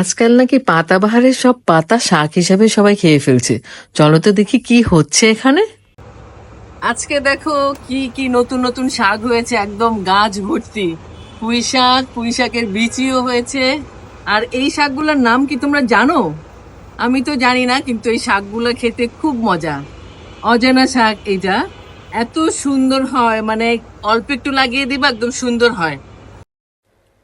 আজকাল নাকি পাতাবাহারের সব পাতা শাক হিসাবে সবাই খেয়ে ফেলছে। চলো তো দেখি কি হচ্ছে এখানে। আজকে দেখো কি কি নতুন নতুন শাক হয়েছে, একদম গাছ ভর্তি। পুঁই শাক, পুঁই শাকের বিচিও হয়েছে। আর এই শাকগুলোর নাম কি তোমরা জানো? আমি তো জানি না, কিন্তু এই শাকগুলো খেতে খুব মজা। অজানা শাক এটা। এত সুন্দর হয় মানে অল্প একটু লাগিয়ে দিবা, একদম সুন্দর হয়।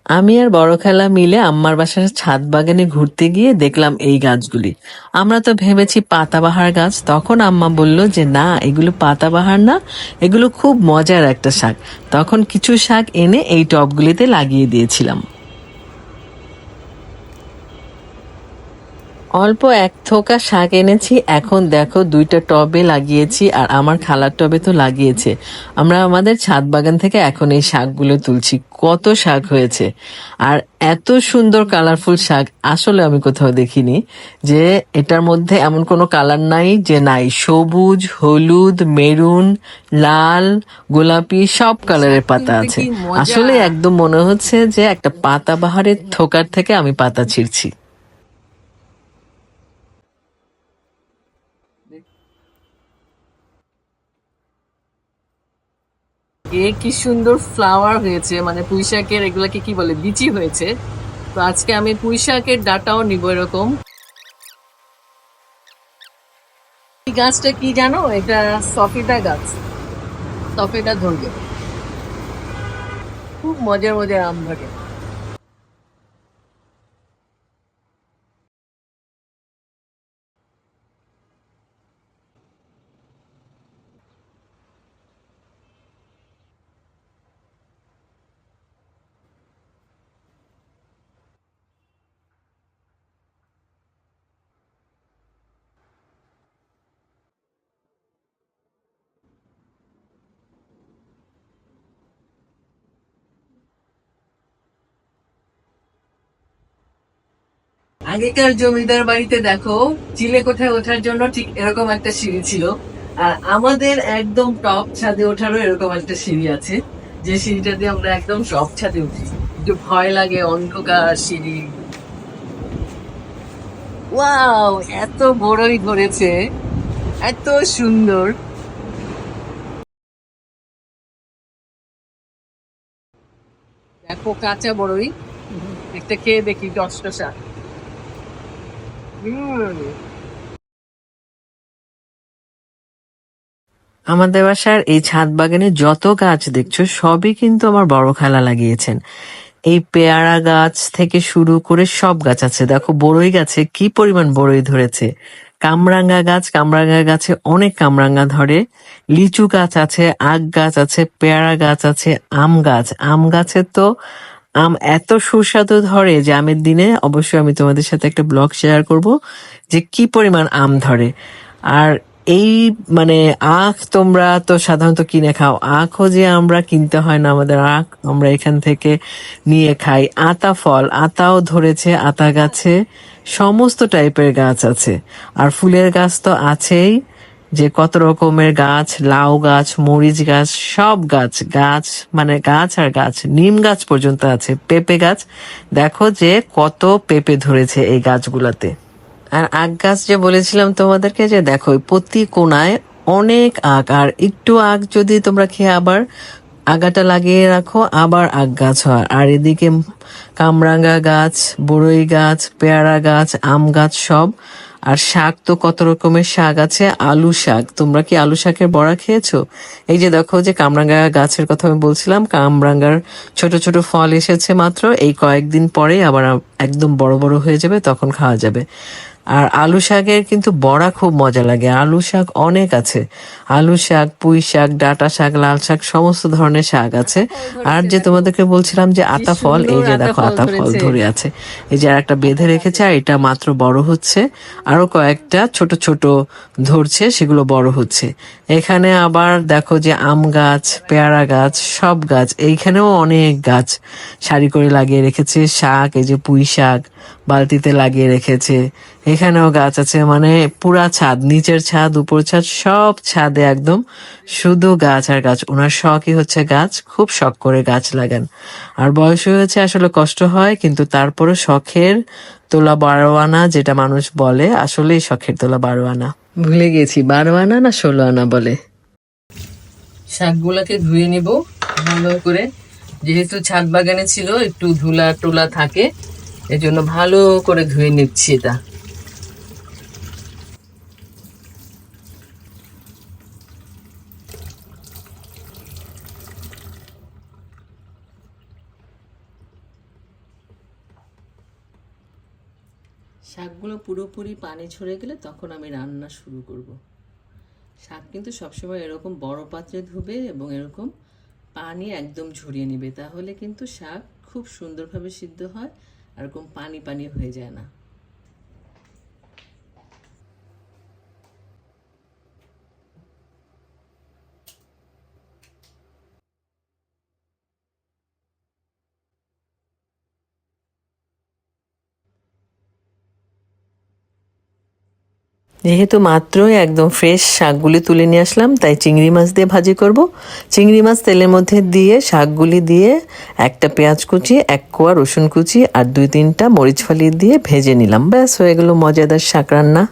আমি আর বড় খেলা মিলে আম্মার বাসার ছাদ বাগানে ঘুরতে গিয়ে দেখলাম এই গাছগুলি। আমরা তো ভেবেছি পাতাবাহার গাছ। তখন আম্মা বলল যে, না, এগুলো পাতাবাহার না, এগুলো খুব মজার একটা শাক। তখন কিছু শাক এনে এই টবগুলিতে লাগিয়ে দিয়েছিলাম। অল্প এক থোকা শাক এনেছি এখন দেখো দুইটা টবে লাগিয়েছি আর আমার খালার টবে তো লাগিয়েছে। আমরা আমাদের ছাদ বাগান থেকে এখন এই শাকগুলো তুলছি। কত শাক হয়েছে। আর এত সুন্দর কালারফুল শাক আসলে আমি কোথাও দেখিনি যে এটার মধ্যে এমন কোনো কালার নাই যে নাই। সবুজ হলুদ মেরুন লাল গোলাপি সব কালারের পাতা আছে। আসলে একদম মনে হচ্ছে যে একটা পাতা বাহারের থোকার থেকে আমি পাতা ছিঁড়ছি। এ কি সুন্দর ফ্লাওয়ার হয়েছে মানে পুঁইশাকের এগুলাকে কি বলে, বিচি হয়েছে। তো আজকে আমি পুঁই শাকের ডাটাও নিব এরকম। এই গাছটা কি জানো? এটা সফেদা গাছ। সফেদা ধরবে। খুব মজার মজার আম ধরে। আগেকার জমিদার বাড়িতে দেখো, চিলে কোঠায় ওঠার জন্য ঠিক এরকম একটা সিঁড়ি ছিল। আর আমাদের একদম টপ ছাদে ওঠারও এরকম একটা সিঁড়ি আছে। যে সিঁড়িটা দিয়ে আমরা একদম টপ ছাদে উঠি। একটু ভয় লাগে, অন্ধকার সিঁড়ি। ওয়াও, এত বড়ই ধরেছে। এত সুন্দর। দেখো, কাঁচা বড়ই। একটা খেয়ে দেখি, টসটসা। আমাদের বাসার এই ছাদ বাগানে যত গাছ দেখছ, সবই কিন্তু আমার বড় খালা লাগিয়েছেন। এই পেয়ারা গাছ থেকে শুরু করে সব গাছ আছে। দেখো, বড়ই গাছে কি পরিমাণ বড়ই ধরেছে। কামরাঙ্গা গাছ, কামরাঙ্গা গাছে অনেক কামরাঙ্গা ধরে। লিচু গাছ আছে, আখ গাছ আছে, পেয়ারা গাছ আছে, আম গাছ। আম গাছে তো আম এত সুস্বাদু ধরে যে আমের দিনে অবশ্যই আমি তোমাদের সাথে একটা ব্লগ শেয়ার করব যে কি পরিমাণ আম ধরে। আর এই মানে আখ তোমরা তো সাধারণত কিনে খাও। আখও যে আমরা কিনতে হয় না, আমাদের আখ আমরা এখান থেকে নিয়ে খাই। আতা ফল, আতাও ধরেছে, আতা গাছে, সমস্ত টাইপের গাছ আছে। আর ফুলের গাছ তো আছেই। যে কত রকমের গাছ, লাউ গাছ, মরিচ গাছ, সব গাছ গাছ মানে গাছ আর গাছ, নিম গাছ পর্যন্ত আছে, পেঁপে গাছ। দেখো যে কত পেঁপে ধরেছে এই গাছগুলাতে। আর আগ গাছ যে বলেছিলাম তোমাদেরকে যে দেখো প্রতি কোনায় অনেক আখ আর একটু আখ যদি তোমরা খেয়ে আবার আগাটা লাগিয়ে রাখো, আবার আগ গাছ হয়। আর এদিকে কামরাঙ্গা গাছ, বড়ই গাছ, পেয়ারা গাছ, আম গাছ সব আর শাক তো কত রকমের শাক আছে? আলু শাক। তোমরা কি আলু শাকের বড়া খেয়েছো? এই যে দেখো যে কামরাঙ্গা গাছের কথা আমি বলছিলাম, কামরাঙ্গার ছোট ছোট ফল এসেছে মাত্র। এই কয়েকদিন পরে আবার একদম বড় বড় হয়ে যাবে, তখন খাওয়া যাবে। আর আলু শাকের কিন্তু বড়া খুব মজা লাগে। আলু শাক অনেক আছে। আলু শাক পুঁই শাক ডাটা শাক লাল শাক সমস্ত ধরনের শাক আছে। আর যে তোমাদেরকে বলছিলাম যে আতা ফল এই যে দেখো আতা ফল ধরে আছে। এই যে একটা বেঁধে রেখেছে আর এটা মাত্র বড় হচ্ছে। আরও কয়েকটা ছোট ছোট ধরছে সেগুলো বড় হচ্ছে। এখানে আবার দেখো যে আম গাছ পেয়ারা গাছ সব গাছ এইখানেও অনেক গাছ সারি করে লাগিয়ে রেখেছে। শাক এই যে পুঁই শাক বালতিতে লাগিয়ে রেখেছে। এখানেও গাছ আছে মানে পুরা ছাদ নিচের ছাদ উপর ছাদ সব ছাদে একদম শুধু গাছ আর গাছ। ওনার শখই হচ্ছে গাছ খুব শখ করে গাছ লাগান। আর বয়স হয়েছে আসলে কষ্ট হয় কিন্তু তারপরে শখের তোলা বারোয়ানা যেটা মানুষ বলে আসলেই শখের তোলা বারোয়ানা। ভুলে গেছি বারো আনা না ষোলো আনা বলে? শাকগুলাকে ধুয়ে নিব ভালো করে। যেহেতু ছাদ বাগানে ছিল একটু ধুলা টোলা থাকে এজন্য ভালো করে ধুয়ে নিচ্ছি এটা। শাকগুলো পুরোপুরি পানি ঝরে গেলে তখন আমি রান্না শুরু করব। শাক কিন্তু সবসময় এরকম বড় পাত্রে ধুবে এবং এরকম পানি একদম ঝরিয়ে নেবে। তাহলে কিন্তু শাক খুব সুন্দরভাবে সিদ্ধ হয় এরকম পানি পানি হয়ে যায় না। যেহেতু মাত্রই একদম ফ্রেশ শাকগুলি তুলে নিয়ে আসলাম, তাই চিংড়ি মাছ দিয়ে ভাজি করব। চিংড়ি মাছ তেলের মধ্যে দিয়ে, শাকগুলি দিয়ে একটা পেঁয়াজ কুচি, এক কোয়া রসুন কুচি আর দুই তিনটা মরিচ ফালি দিয়ে ভেজে নিলাম। ব্যাস, হয়ে গেলো মজাদার শাক রান্না।